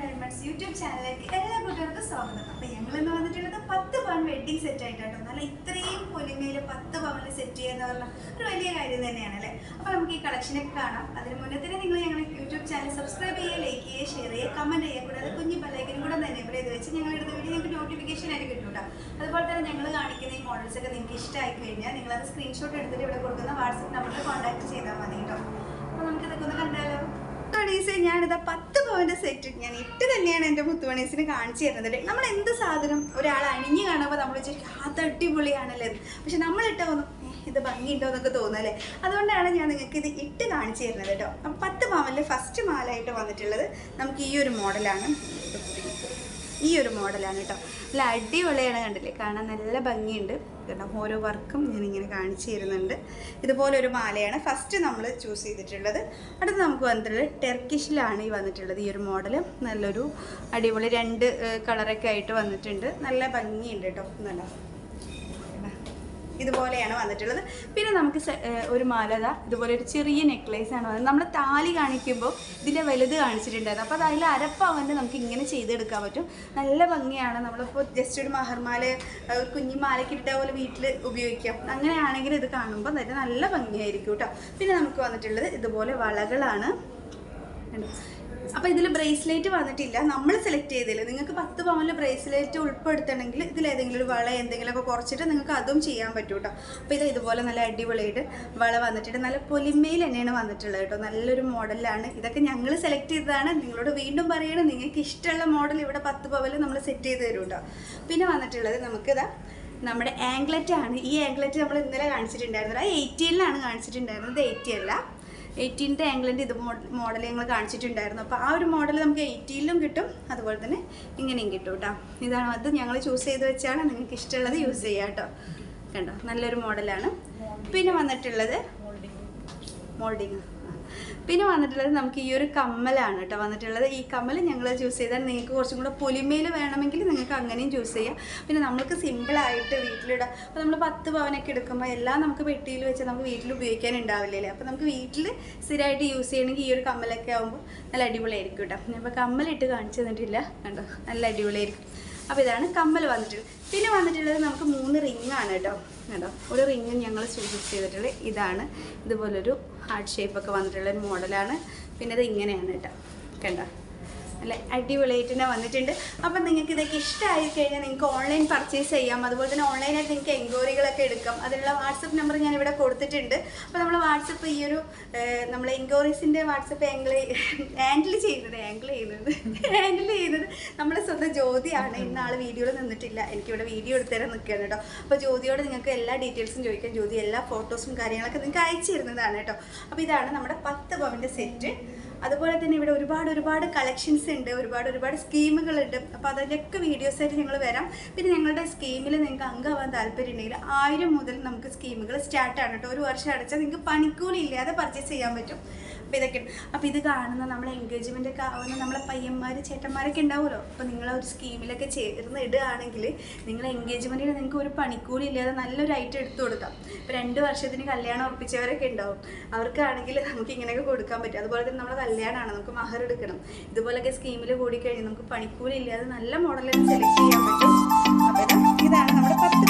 Diamonds YouTube ചാനലിലേക്ക് എല്ലാ കൂട്ടുകാർക്കും സ്വാഗതം. അപ്പോൾ ഞങ്ങൾ എന്ന് വന്നിട്ടുള്ളത് പത്ത് പവൻ വെഡ്ഡിങ് സെറ്റ് ആയിട്ടാണ് നല്ല ഇത്രയും പൊലിമയിൽ പത്ത് പവനിൽ സെറ്റ് ചെയ്യുന്ന പറഞ്ഞാൽ ഒരു വലിയ കാര്യം തന്നെയാണ് അല്ലേ? അപ്പോൾ നമുക്ക് ഈ കളക്ഷനൊക്കെ കാണാം. അതിന് മുന്നേ തന്നെ നിങ്ങൾ ഞങ്ങളുടെ യൂട്യൂബ് ചാനൽ സബ്സ്ക്രൈബ് ചെയ്യുക ലൈക്ക് ചെയ്യുക ഷെയർ ചെയ്യുക കമന്റ് ചെയ്യുക. കൂടാതെ കുഞ്ഞു പലേക്കനും കൂടെ തന്നെ ഇവിടെ ഇത് വെച്ച് ഞങ്ങളെടുത്ത വീഡിയോ ഞങ്ങൾക്ക് നോട്ടിഫിക്കേഷൻ ആയിട്ട് കിട്ടൂട്ടോ അതുപോലെ തന്നെ ഞങ്ങൾ കാണിക്കുന്ന ഈ മോഡൽസ് ഒക്കെ നിങ്ങൾക്ക് ഇഷ്ടമായി കഴിഞ്ഞാൽ നിങ്ങൾ അത് സ്ക്രീൻഷോട്ട് എടുത്തിട്ട് ഇവിടെ കൊടുക്കുന്ന വാട്സപ്പ് നമ്പറിൽ കോൺടാക്ട് ചെയ്താൽ മതി കേട്ടോ അപ്പോൾ നമുക്കിതൊക്കെ ഒന്ന് കണ്ടാലോ? ഞാനിത് പത്ത് പവന്റെ സെറ്റ് ഞാൻ ഇട്ട് തന്നെയാണ് എന്റെ മുത്തുമണീസിന് കാണിച്ചു തരുന്നത് നമ്മൾ എന്ത് സാധനം ഒരാൾ അണിഞ്ഞു കാണുമ്പോൾ നമ്മൾ വിചാരിക്കും അത് അടിപൊളിയാണല്ലേ. പക്ഷെ നമ്മൾ ഒന്നും ഒന്ന് "ഏ, ഇത് ഭംഗിയുണ്ടോ? എന്നൊക്കെ തോന്നുമല്ലേ അതുകൊണ്ടാണ് ഞാൻ നിങ്ങൾക്ക് ഇത് ഇട്ട് കാണിച്ചു തരുന്നത് കേട്ടോ. അപ്പം പത്ത് പവനിൽ ഫസ്റ്റ് മാലായിട്ട് വന്നിട്ടുള്ളത് നമുക്ക് ഈ ഒരു മോഡലാണ് ഈ ഒരു മോഡലാണ് കേട്ടോ. നല്ല അടിപൊളിയാണ് കണ്ടില്ലേ? കാണാൻ നല്ല ഭംഗിയുണ്ട്. കാരണം ഓരോ വർക്കും ഞാനിങ്ങനെ കാണിച്ചു തരുന്നുണ്ട്. ഇതുപോലെ ഒരു മാലയാണ് ഫസ്റ്റ് നമ്മൾ ചൂസ് ചെയ്തിട്ടുള്ളത്. അടുത്ത് നമുക്ക് വന്നിട്ടുള്ളത് ടെർക്കിഷിലാണ് ഈ വന്നിട്ടുള്ളത് ഈ ഒരു മോഡൽ നല്ലൊരു അടിപൊളി രണ്ട് കളറൊക്കെ ആയിട്ട് വന്നിട്ടുണ്ട്. നല്ല ഭംഗിയുണ്ട് കേട്ടോ. നല്ല ഇതുപോലെയാണ് വന്നിട്ടുള്ളത്. പിന്നെ നമുക്ക് ഒരു മാലത ഇതുപോലെ ഒരു ചെറിയ നെക്ലേസ് ആണ് വന്നത്. നമ്മൾ താലി കാണിക്കുമ്പോൾ ഇതിന്റെ വലുത് കാണിച്ചിട്ടുണ്ടായിരുന്നു. അപ്പോൾ അതിൽ അരപ്പാവന്റെ നമുക്ക് ഇങ്ങനെ ചെയ്തെടുക്കാൻ പറ്റും. നല്ല ഭംഗിയാണ്. നമ്മളിപ്പോൾ ജസ്റ്റ് ഒരു മഹർമാല ഒരു കുഞ്ഞി മാലയ്ക്ക് ഇട്ട പോലെ വീട്ടിൽ ഉപയോഗിക്കാം. അങ്ങനെയാണെങ്കിൽ ഇത് കാണുമ്പോൾ തന്നെ നല്ല ഭംഗിയായിരിക്കും കേട്ടോ. പിന്നെ നമുക്ക് വന്നിട്ടുള്ളത് ഇതുപോലെ വളകളാണ്? അപ്പോൾ ഇതിൽ ബ്രേസ്ലെറ്റ് വന്നിട്ടില്ല. നമ്മൾ സെലക്ട് ചെയ്തില്ല? നിങ്ങൾക്ക് പത്ത് പവനിൽ ബ്രേസ്ലെറ്റ് ഉൾപ്പെടുത്തണമെങ്കിൽ ഇതിൽ ഏതെങ്കിലും ഒരു വള എന്തെങ്കിലുമൊക്കെ കുറച്ചിട്ട് നിങ്ങൾക്ക് അതും ചെയ്യാൻ പറ്റും കേട്ടോ അപ്പോൾ ഇത് ഇതുപോലെ നല്ല അടിപൊളിയായിട്ട് വള വന്നിട്ടുണ്ട്. നല്ല പൊലിമയിൽ തന്നെയാണ് വന്നിട്ടുള്ളത് കേട്ടോ. നല്ലൊരു മോഡലാണ് ഇതൊക്കെ ഞങ്ങൾ സെലക്ട് ചെയ്തതാണ്. നിങ്ങളോട് വീണ്ടും പറയണം. നിങ്ങൾക്ക് ഇഷ്ടമുള്ള മോഡൽ ഇവിടെ പത്ത് പവനിൽ നമ്മൾ സെറ്റ് ചെയ്ത് തരും പിന്നെ വന്നിട്ടുള്ളത് നമുക്കിതാ നമ്മുടെ ആംഗ്ലറ്റ് ആണ് ഈ ആംഗ്ലറ്റ് നമ്മൾ ഇന്നലെ കാണിച്ചിട്ടുണ്ടായിരുന്നത്. എയ്റ്റീനിലാണ് കാണിച്ചിട്ടുണ്ടായിരുന്നത്. എയ്റ്റി അല്ല. എയ്റ്റീൻത്തെ ആംഗിളിന്റെ ഇത് മോഡൽ ഞങ്ങൾ കാണിച്ചിട്ടുണ്ടായിരുന്നു. അപ്പോൾ ആ ഒരു മോഡൽ നമുക്ക് എയ്റ്റീനിലും കിട്ടും. അതുപോലെ തന്നെ ഇങ്ങനെയും കിട്ടും കേട്ടോ ഇതാണ് അത് ഞങ്ങൾ ചൂസ് ചെയ്ത് വെച്ചാണ് നിങ്ങൾക്ക് ഇഷ്ടമുള്ളത് യൂസ് ചെയ്യുക കേട്ടോ കണ്ടോ? നല്ലൊരു മോഡലാണ് പിന്നെ വന്നിട്ടുള്ളത് മോൾഡിങ് പിന്നെ വന്നിട്ടുള്ളത് നമുക്ക് ഈ ഒരു കമ്മലാണ് കേട്ടോ. വന്നിട്ടുള്ളത് ഈ കമ്മൽ ഞങ്ങൾ ചൂസ് ചെയ്താൽ നിങ്ങൾക്ക് കുറച്ചും കൂടെ പൊലിമയിൽ വേണമെങ്കിൽ നിങ്ങൾക്ക് അങ്ങനെയും ചൂസ് ചെയ്യാം. പിന്നെ നമുക്ക് സിമ്പിളായിട്ട് വീട്ടിലിടാം അപ്പോൾ നമ്മൾ പത്ത് പവനൊക്കെ എടുക്കുമ്പോൾ എല്ലാം നമുക്ക് പെട്ടിയിൽ വെച്ച് നമുക്ക് വീട്ടിൽ ഉപയോഗിക്കാൻ ഉണ്ടാവില്ലല്ലേ അപ്പോൾ നമുക്ക് വീട്ടിൽ സ്ഥിരമായിട്ട് യൂസ് ചെയ്യണമെങ്കിൽ ഈ ഒരു കമ്മലൊക്കെ ആകുമ്പോൾ നല്ല അടിപൊളിയായിരിക്കും കേട്ടോ. ഞാനിപ്പോൾ കമ്മലിട്ട് കാണിച്ചു തന്നിട്ടില്ല. കണ്ടോ? നല്ല അടിപൊളിയായിരിക്കും. അപ്പോൾ ഇതാണ് കമ്മൽ വന്നിട്ടുള്ളത് പിന്നെ വന്നിട്ടുള്ളത് നമുക്ക് മൂന്ന് റിങ് ആണ് കേട്ടോ. കേട്ടോ ഒരു റിങ് ഞങ്ങൾ ചൂസ് ചെയ്തിട്ടുള്ളത് ഇതാണ്. ഇതുപോലൊരു ഹാർട്ട് ഷേപ്പൊക്കെ വന്നിട്ടുള്ള മോഡലാണ് പിന്നെ ഇത് ഇങ്ങനെയാണ് കേട്ടോ. കണ്ടോ? നല്ല അടിപൊളിയായിട്ട് തന്നെ വന്നിട്ടുണ്ട്. അപ്പം നിങ്ങൾക്ക് ഇതൊക്കെ ഇഷ്ടമായി കഴിഞ്ഞാൽ നിങ്ങൾക്ക് ഓൺലൈൻ പർച്ചേസ് ചെയ്യാം. അതുപോലെ തന്നെ ഓൺലൈനായിട്ട് നിങ്ങൾക്ക് എൻക്വയറികളൊക്കെ എടുക്കാം. അതിനുള്ള വാട്സപ്പ് നമ്പർ ഞാൻ ഇവിടെ കൊടുത്തിട്ടുണ്ട്. അപ്പോൾ നമ്മൾ വാട്സപ്പ് ഈ ഒരു നമ്മൾ എൻക്വയറീസിന്റെ വാട്സപ്പ് ആംഗിൾ ഹാൻഡിൽ ചെയ്യുന്നത് ആംഗിൾ ചെയ്യുന്നത് ഹാൻഡിൽ ചെയ്യുന്നത് നമ്മുടെ സ്വന്തം ജ്യോതിയാണ്. ഇന്ന് ആൾ വീഡിയോയിൽ നിന്നിട്ടില്ല. എനിക്കിവിടെ വീഡിയോ എടുത്തുതരാൻ നിൽക്കുകയാണ് കേട്ടോ. അപ്പോൾ ജ്യോതിയോട് നിങ്ങൾക്ക് എല്ലാ ഡീറ്റെയിൽസും ചോദിക്കാം. ജ്യോതി എല്ലാ ഫോട്ടോസും കാര്യങ്ങളൊക്കെ നിങ്ങൾക്ക് അയച്ചു തരുന്നതാണ് കേട്ടോ. അപ്പോൾ ഇതാണ് നമ്മുടെ പത്ത് പവന്റെ സെറ്റ് അതുപോലെ തന്നെ ഇവിടെ ഒരുപാട് ഒരുപാട് കളക്ഷൻസ് ഉണ്ട് ഒരുപാട് ഒരുപാട് സ്കീമുകളുണ്ട്. അപ്പോൾ അതിലൊക്കെ വീഡിയോസ് ആയിട്ട് ഞങ്ങൾ വരാം. പിന്നെ ഞങ്ങളുടെ സ്കീമിൽ നിങ്ങൾക്ക് അംഗമാവാൻ താല്പര്യം ഉണ്ടെങ്കിൽ ആയിരം മുതൽ നമുക്ക് സ്കീമുകൾ സ്റ്റാർട്ടാണ് കേട്ടോ ഒരു വർഷം അടച്ചാൽ നിങ്ങൾക്ക് പണിക്കൂലി ഇല്ലാതെ പർച്ചേസ് ചെയ്യാൻ പറ്റും. അപ്പോൾ ഇതൊക്കെ അപ്പോൾ ഇത് കാണുന്ന നമ്മളെ എൻഗേജ്മെന്റ് ഒക്കെ ആവുന്ന നമ്മളെ പയ്യന്മാർ ചേട്ടന്മാരൊക്കെ ഉണ്ടാവുമല്ലോ അപ്പോൾ നിങ്ങൾ ഒരു സ്കീമിലൊക്കെ ചേർന്ന് ഇടുകയാണെങ്കിൽ നിങ്ങളെ എൻഗേജ്മെന്റിന് നിങ്ങൾക്ക് ഒരു പണിക്കൂലി ഇല്ലാതെ നല്ലൊരു ഐറ്റം എടുത്തു കൊടുക്കാം. ഇപ്പോൾ രണ്ട് വർഷത്തിന് കല്യാണം ഉറപ്പിച്ചവരൊക്കെ ഉണ്ടാവും അവർക്കാണെങ്കിൽ നമുക്ക് ഇങ്ങനെയൊക്കെ കൊടുക്കാൻ പറ്റും. അതുപോലെ തന്നെ നമ്മളെ കല്യാണമാണ് നമുക്ക് മഹർ എടുക്കണം. ഇതുപോലൊക്കെ സ്കീമിൽ കൂടി കഴിഞ്ഞാൽ നമുക്ക് പണിക്കൂലി ഇല്ലാതെ നല്ല മോഡലൊക്കെ സെലക്ട് ചെയ്യാൻ പറ്റും. അപ്പോൾ ഇതാണ് നമ്മുടെ പത്ത്